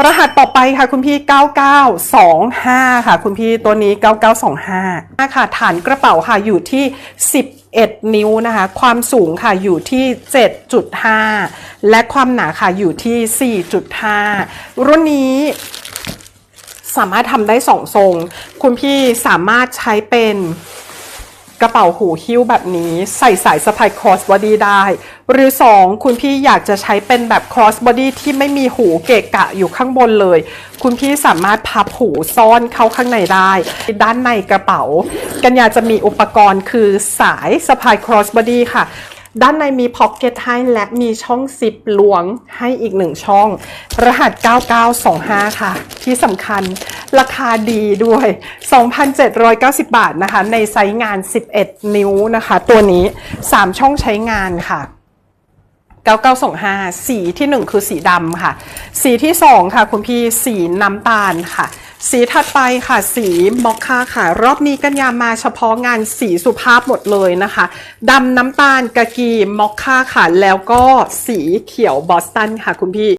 รหัสต่อไปค่ะคุณพี่ 9925 ค่ะ คุณพี่ตัวนี้ 9925นะคะฐานกระเป๋าค่ะอยู่ที่ 11 นิ้วนะคะ ความสูงค่ะอยู่ที่ 7.5 และความหนาค่ะอยู่ที่ 4.5 รุ่นนี้สามารถทำได้สองทรง คุณพี่สามารถใช้เป็น กระเป๋าหูหิ้วแบบนี้ใส่สายสะพายคอสบอดี้ได้ หรือ 2 คุณพี่อยากจะใช้เป็นแบบคอสบอดี้ที่ไม่มีหูเกะกะอยู่ข้างบนเลย คุณพี่สามารถพับหูซ่อนเข้าข้างในได้ ด้านในกระเป๋า กันยาจะมีอุปกรณ์คือสายสะพายคอสบอดี้ค่ะ ด้านในมีพ็อกเก็ตให้และมีช่องซิปล้วงให้อีกหนึ่งช่อง รหัส 9925 ค่ะ ที่สำคัญราคาดีด้วย 2,790 บาทนะคะ ในไซส์งาน 11 นิ้วนะคะ ตัวนี้ 3 ช่องใช้งานค่ะ9925 สีที่ 1 คือสีดำค่ะ สีที่ 2 ค่ะ คุณพี่สีน้ำตาลค่ะ สีถัดไปค่ะสีมอคค่าค่ะ รอบนี้กันยามาเฉพาะงานสีสุภาพหมดเลยนะคะดำน้ำตาลกะกีมอคค่าค่ะ แล้วก็สีเขียวบอสตันค่ะคุณพี่